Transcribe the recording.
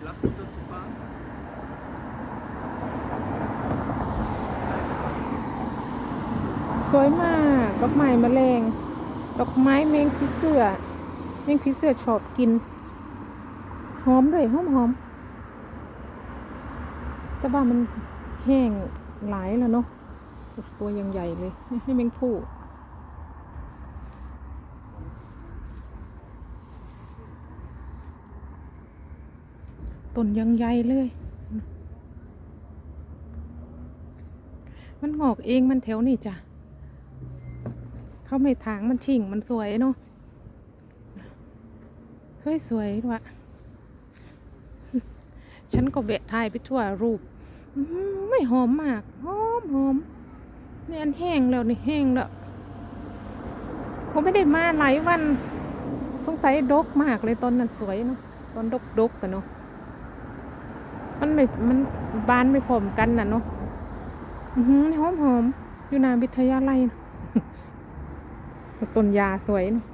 flach runterzufahren. สวยมาก ดอกไม้แมลง ดอกไม้แมงผีเสื้อแมงผีเสื้อชอบกิน หอมด้วยหอมหอมแต่ว่ามันแห้งหลายแล้วเนาะ ตัวยังใหญ่เลย ให้แมงผู้ ต้นยังใหญ่เลย มันงอกเองมันแถวนี่จ้ะเขาไม่ถางมันชิ่งมันสวยเนาะสวยสวยว่ะฉันก็เบะถ่ายไปทั่วรูป ไม่หอมมาก หอมหอมนี่อันแห้งแล้วนี่แห้งแล้วผมไม่ได้มาหลายวัน สงสัยดกมากเลยตอนนั้นสวยเนาะตอนดกดกๆกันเนาะ มันไม่ มันบานไม่พร้อมกันน่ะเนาะอือหือหอมหอมๆอยู่นาวิทยาลัยต้นยาสวยนะ